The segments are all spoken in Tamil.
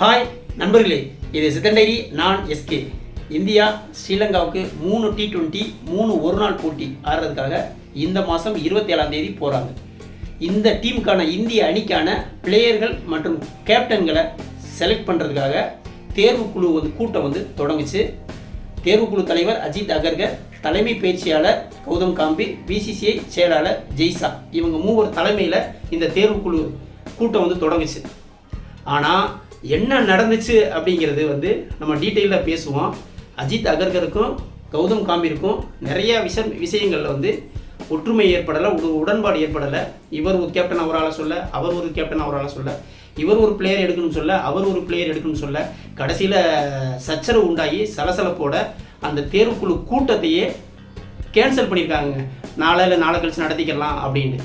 ஹாய் நண்பர்களே. இது சித்தன் நான் எஸ்கே. இந்தியா ஸ்ரீலங்காவுக்கு மூணு டி டுவெண்ட்டி மூணு ஒரு நாள் போட்டி ஆடுறதுக்காக இந்த மாதம் இருபத்தேழாம் தேதி போகிறாங்க இந்த டீமுக்கான இந்திய அணிக்கான பிளேயர்கள் மற்றும் கேப்டன்களை செலக்ட் பண்ணுறதுக்காக தேர்வுக்குழு வந்து கூட்டம் வந்து தொடங்குச்சு. தேர்வுக்குழு தலைவர் அஜித் அகர்கர் தலைமை பயிற்சியாளர் கௌதம் காம்பீர் பிசிசிஐ செயலாளர் ஜெய்சா. இவங்க மூவர் தலைமையில் இந்த தேர்வுக்குழு கூட்டம் வந்து தொடங்குச்சு. ஆனால் என்ன நடந்துச்சு அப்படிங்கிறது வந்து நம்ம டீட்டெயிலாக பேசுவோம். அஜித் அகர்கருக்கும் கௌதம் காம்பிற்கும் நிறைய விஷ விஷயங்களில் வந்து ஒற்றுமை ஏற்படலை உட உடன்பாடு ஏற்படலை. இவர் ஒரு கேப்டன் அவரால் சொல்ல அவர் ஒரு கேப்டன் அவரால் சொல்ல. இவர் ஒரு பிளேயர் எடுக்கணும்னு சொல்ல அவர் ஒரு பிளேயர் எடுக்கணும்னு சொல்ல. கடைசியில் சச்சரவு உண்டாகி சலசலப்போட அந்த தேர்வுக்குழு கூட்டத்தையே கேன்சல் பண்ணியிருக்காங்க. நாளை இல்லை நாளை கழிச்சு நடத்திக்கலாம் அப்படின்னு.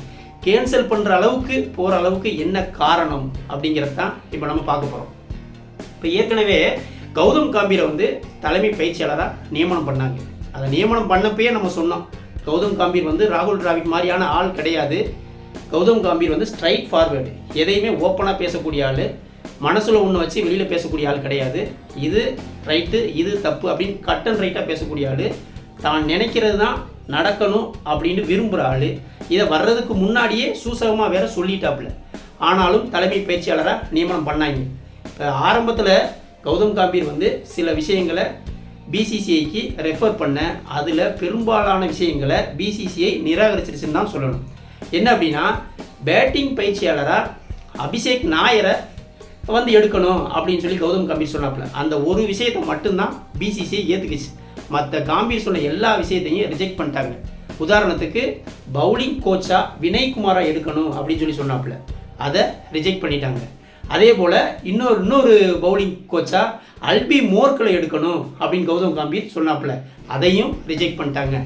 கேன்சல் பண்ணுற அளவுக்கு போகிற அளவுக்கு என்ன காரணம் அப்படிங்கிறது தான் இப்போ நம்ம பார்க்க போகிறோம் இப்போ ஏற்கனவே கௌதம் காம்பீரை வந்து தலைமை பயிற்சியாளராக நியமனம் பண்ணாங்க. அதை நியமனம் பண்ணப்பயே நம்ம சொன்னோம். கௌதம் காம்பீர் வந்து ராகுல் டிராவிட் மாதிரியான ஆள் கிடையாது. கௌதம் காம்பீர் வந்து ஸ்ட்ரைட் ஃபார்வேர்டு எதையுமே ஓப்பனாக பேசக்கூடிய ஆள் மனசில் ஒன்று வச்சு வெளியில் பேசக்கூடிய ஆள் கிடையாது. இது ரைட்டு இது தப்பு அப்படின்னு கட் அண்ட் ரைட்டாக பேசக்கூடிய ஆள். தான் நினைக்கிறது தான் நடக்கணும் அப்படின்னு விரும்புகிற ஆள். இதை வர்றதுக்கு முன்னாடியே சூசகமாக வேற சொல்லிட்டாப்புல. ஆனாலும் தலைமை பயிற்சியாளராக நியமனம் பண்ணாங்க. இப்போ ஆரம்பத்தில் கௌதம் காம்பீர் வந்து சில விஷயங்களை பிசிசிஐக்கு ரெஃபர் பண்ண அதில் பெரும்பாலான விஷயங்களை பிசிசிஐ நிராகரிச்சிருச்சுன்னு தான் சொல்லணும். என்ன அப்படின்னா பேட்டிங் பயிற்சியாளராக அபிஷேக் நாயரை வந்து எடுக்கணும் அப்படின்னு சொல்லி கௌதம் காம்பீர் சொன்னாப்புல. அந்த ஒரு விஷயத்தை மட்டும்தான் பிசிசிஐ ஏற்றுக்குச்சு மற்ற காம்பீர் சொன்ன எல்லா விஷயத்தையும் ரிஜெக்ட் பண்ணிட்டாங்க. உதாரணத்துக்கு பவுலிங் கோச்சா வினய்குமாரா எடுக்கணும் அப்படின்னு சொல்லி சொன்னாப்புல. அதை ரிஜெக்ட் பண்ணிட்டாங்க. அதே போல் இன்னொரு இன்னொரு பவுலிங் கோச்சா அல்பி மோர்க்களை எடுக்கணும் அப்படின்னு கௌதம் காம்பீர் சொன்னாப்புல. அதையும் ரிஜெக்ட் பண்ணிட்டாங்க.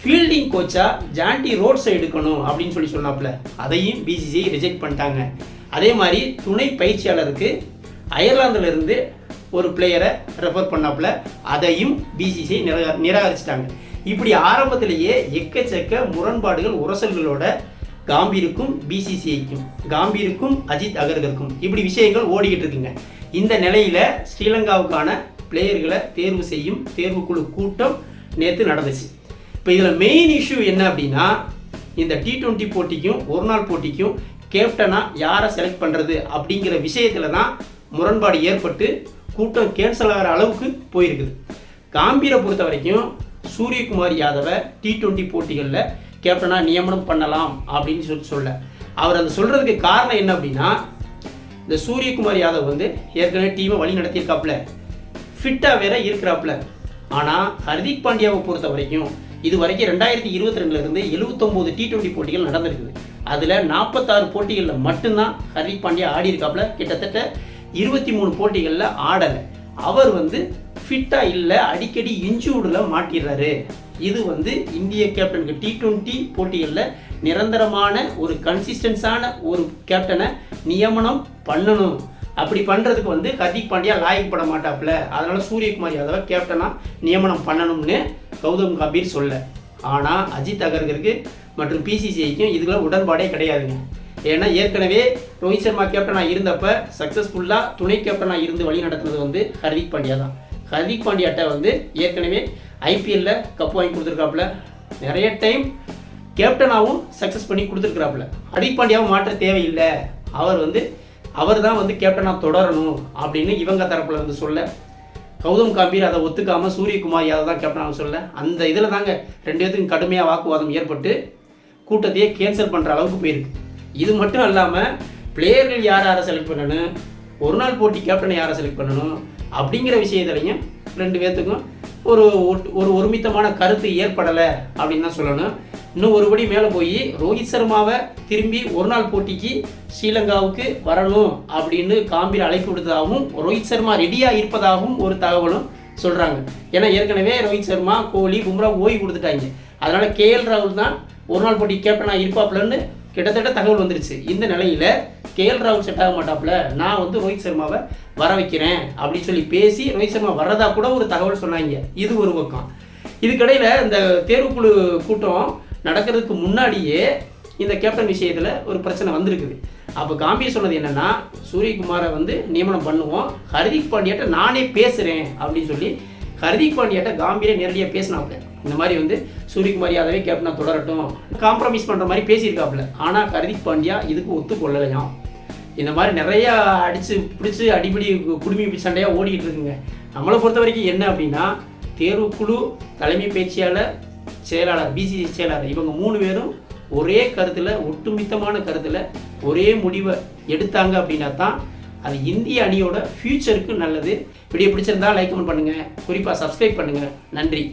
ஃபீல்டிங் கோச்சா ஜாண்டி ரோட்ஸை எடுக்கணும் அப்படின்னு சொல்லி சொன்னாப்புல. அதையும் பிசிசிஐ ரிஜெக்ட் பண்ணிட்டாங்க. அதே மாதிரி துணை பயிற்சியாளருக்கு அயர்லாந்துல இருந்து ஒரு பிளேயரை ரெஃபர் பண்ணாப்புல அதையும் பிசிசிஐ நிரா நிராகரிச்சிட்டாங்க. இப்படி ஆரம்பத்திலேயே எக்கச்சக்க முரண்பாடுகள் உரசல்களோட காம்பீருக்கும் பிசிசிஐக்கும் காம்பீருக்கும் அஜித் அகர்கருக்கும் இப்படி விஷயங்கள் ஓடிக்கிட்டு இருக்குங்க. இந்த நிலையில் ஸ்ரீலங்காவுக்கான பிளேயர்களை தேர்வு செய்யும் தேர்வுக்குழு கூட்டம் நேற்று நடந்துச்சு. இப்போ இதில் மெயின் இஷ்யூ என்ன அப்படின்னா இந்த டி ட்வெண்ட்டி போட்டிக்கும் ஒரு நாள் போட்டிக்கும் கேப்டனாக யாரை செலக்ட் பண்ணுறது அப்படிங்கிற விஷயத்தில் தான் முரண்பாடு ஏற்பட்டு கூட்டம் கேன்சல் ஆகிற அளவுக்கு போயிருக்குது. காம்பீரை பொறுத்த வரைக்கும் சூரியகுமார் யாதவை டி டுவெண்ட்டி போட்டிகளில் கேப்டனாக நியமனம் பண்ணலாம் அப்படின்னு சொல்லி சொல்ல. அவர் அதை சொல்கிறதுக்கு காரணம் என்ன அப்படின்னா இந்த சூரியகுமார் யாதவ் வந்து ஏற்கனவே டீமை வழி நடத்தியிருக்காப்புல. ஃபிட்டாக வேற இருக்கிறாப்புல. ஆனால் ஹர்திக் பாண்டியாவை பொறுத்த வரைக்கும் இது வரைக்கும் ரெண்டாயிரத்தி இருபத்தி ரெண்டுலேருந்து எழுபத்தொம்போது டி ட்வெண்ட்டி போட்டிகள் நடந்திருக்குது. அதில் நாற்பத்தாறு போட்டிகளில் மட்டும்தான் ஹர்திக் பாண்டியா ஆடி இருக்காப்புல கிட்டத்தட்ட இருபத்தி மூணு போட்டிகளில் ஆடலை. அவர் வந்து ஃபிட்டாக இல்லை அடிக்கடி இன்ஜூர்டில் மாட்டிடுறாரு. இது வந்து இந்திய கேப்டனுக்கு டி ட்வெண்ட்டி போட்டிகளில் நிரந்தரமான ஒரு கன்சிஸ்டன்ஸான ஒரு கேப்டனை நியமனம் பண்ணணும். அப்படி பண்ணுறதுக்கு வந்து ஹர்திக் பாண்டியா லாயக்கப்பட மாட்டாப்புல. அதனால் சூரியகுமார் யாதவை கேப்டனாக நியமனம் பண்ணணும்னு கௌதம் கபீர் சொல்ல. ஆனால் அஜித் அகர்கருக்கு மற்றும் பிசிசிஐக்கும் இதுக்கெல்லாம் உடன்பாடே கிடையாதுங்க. ஏன்னா ஏற்கனவே ரோஹித் சர்மா கேப்டனாக இருந்தப்ப சக்ஸஸ்ஃபுல்லாக துணை கேப்டனாக இருந்து வழி நடத்துனது வந்து ஹர்திக் பாண்டியா தான். ஹர்திக் பாண்டியாட்ட வந்து ஏற்கனவே ஐபிஎல்ல கப் வாங்கி கொடுத்துருக்காப்புல. நிறைய டைம் கேப்டனாகவும் சக்ஸஸ் பண்ணி கொடுத்துருக்குறாப்புல. ஹர்திக் பாண்டியாவும் மாற்ற தேவையில்லை. அவர் வந்து அவர் தான் வந்து கேப்டனாக தொடரணும் அப்படின்னு இவங்க தரப்பில் வந்து சொல்ல. கௌதம் காம்பீர் அதை ஒத்துக்காம சூரியகுமார் யாதவ் தான் கேப்டனாக சொல்ல. அந்த இதில் தாங்க ரெண்டு பேத்துக்கும் கடுமையாக வாக்குவாதம் ஏற்பட்டு கூட்டத்தையே கேன்சல் பண்ணுற அளவுக்கு போயிருக்கு. இது மட்டும் இல்லாமல் பிளேயர்கள் யார் யாரை செலக்ட் பண்ணணும்? ஒரு நாள் போட்டி கேப்டனை யாரை செலக்ட் பண்ணணும்? அப்படிங்கிற விஷயத்துலையும் ரெண்டு பேர்த்துக்கும் ஒரு ஒரு ஒருமித்தமான கருத்து ஏற்படலை அப்படின்னு தான் சொல்லணும். இன்னும் ஒருபடி மேலே போய் ரோஹித் சர்மாவை திரும்பி ஒரு நாள் போட்டிக்கு ஸ்ரீலங்காவுக்கு வரணும் அப்படின்னு காம்பீர் அழைப்பு விடுத்ததாகவும் ரோஹித் சர்மா ரெடியாக இருப்பதாகவும் ஒரு தகவலும் சொல்கிறாங்க ஏன்னா ஏற்கனவே ரோஹித் சர்மா கோலி பும்ரா ஓய்வு கொடுத்துட்டாங்க. அதனால கேஎல் ராகுல் தான் ஒரு நாள் போட்டி கேப்டனாக இருப்பாப்லன்னு கிட்டத்தட்ட தகவல் வந்துருச்சு. இந்த நிலையில் கேஎல் ராகுல் செட் ஆக மாட்டாப்புல. நான் வந்து ரோஹித் சர்மாவை வர வைக்கிறேன் அப்படின்னு சொல்லி பேசி ரோஹித் சர்மா வர்றதா கூட ஒரு தகவல் சொன்னாங்க. இது ஒரு பக்கம். இதுக்கடையில் இந்த தேர்வுக்குழு கூட்டம் நடக்கிறதுக்கு முன்னாடியே இந்த கேப்டன் விஷயத்தில் ஒரு பிரச்சனை வந்திருக்குது. அப்போ காம்பி சொன்னது என்னன்னா சூரியகுமாரை வந்து நியமனம் பண்ணுவோம். ஹர்திக் பாண்டியாட்ட நானே பேசுகிறேன் அப்படின்னு சொல்லி ஹர்திக் பாண்டியாட்ட காம்பீரே நேரடியாக பேசினாப்புல. இந்த மாதிரி வந்து சூரியகுமார் யாதவே கேப்டனா தொடரட்டும். காம்ப்ரமைஸ் பண்ணுற மாதிரி பேசியிருக்காப்புல. ஆனால் ஹர்திக் பாண்டியா இதுக்கு ஒத்துக்கொள்ளலையாம். இந்த மாதிரி நிறையா அடித்து பிடிச்சி அடிப்படி குடுமி சண்டையாக ஓடிக்கிட்டு இருக்குங்க. நம்மளை பொறுத்த வரைக்கும் என்ன அப்படின்னா தேர்வுக்குழு தலைமை பேச்சியாளர் செயலாளர் பிசிசி செயலாளர் இவங்க மூணு பேரும் ஒரே கருத்தில் ஒட்டுமித்தமான கருத்தில் ஒரே முடிவை எடுத்தாங்க அப்படின்னா தான் அது இந்திய அணியோட ஃப்யூச்சருக்கு நல்லது. வீடியோ பிடிச்சிருந்தா லைக் கமெண்ட் பண்ணுங்கள் குறிப்பாக சப்ஸ்கிரைப் பண்ணுங்கள் நன்றி.